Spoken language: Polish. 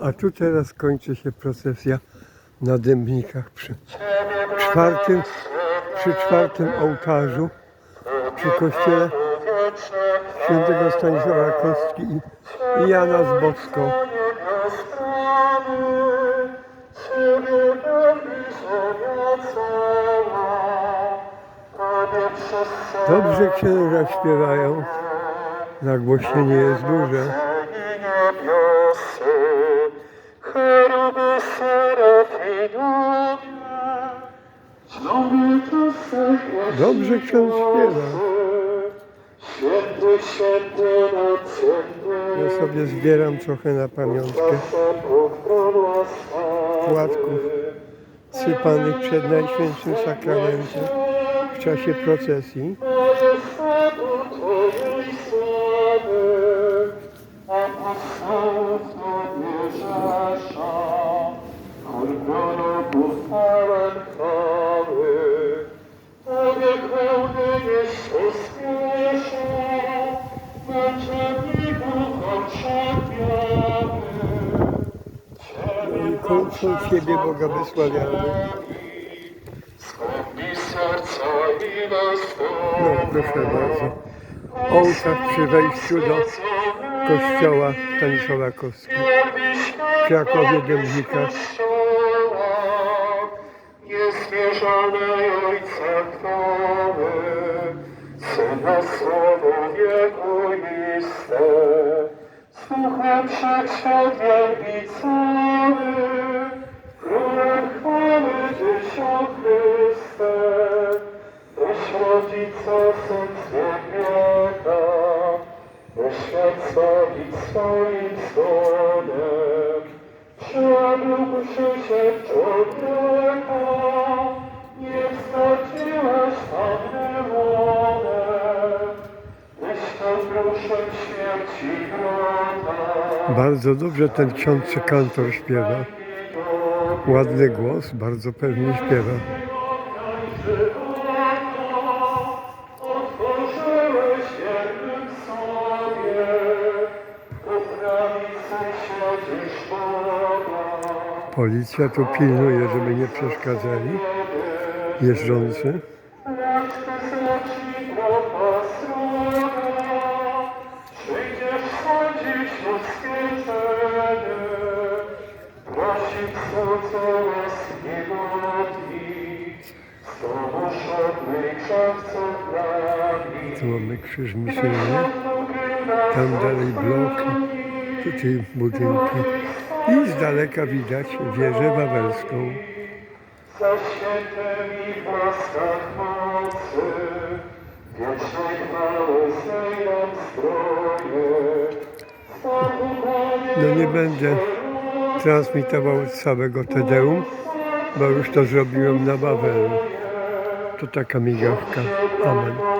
A tu teraz kończy się procesja na Dębnikach przy czwartym, przy czwartym ołtarzu przy kościele świętego Stanisława Kostki i, Jana z Boską. Dobrze księża śpiewają, nagłośnienie jest duże. Dobrze ksiądz śpiewa. Święty, święty, Ja sobie zbieram trochę na pamiątkę płatków sypanych przed Najświętszym Sakramentem w czasie procesji. Kończą siebie Boga wysławiamy. serca i nas No proszę bardzo. Ołtarz przy wejściu do kościoła Stanisława Kostki w Krakowie Dębnika. Ojca chwały, Syna słowo Słuchem wszechświat wielbi cały, Królem chwały o Chryste, Rodzica Syn świat zbawić swoim zgonem. Przybył krzysiek człowieka, nie tam demonem, Tyś to gruszem śmierci. Bardzo dobrze ten ksiądz kantor śpiewa. Ładny głos, bardzo pewnie śpiewa. Policja tu pilnuje, żeby nie przeszkadzali jeżdżący. Tu mamy krzyż misyjny, tam dalej bloki, tutaj budynki. I z daleka widać wieżę wawelską. Za świętymi w łaskach mocy, wiecznej chwały. No nie będę transmitował całego Tedeum, bo już to zrobiłem na Wawelu. To taka migawka. Amen.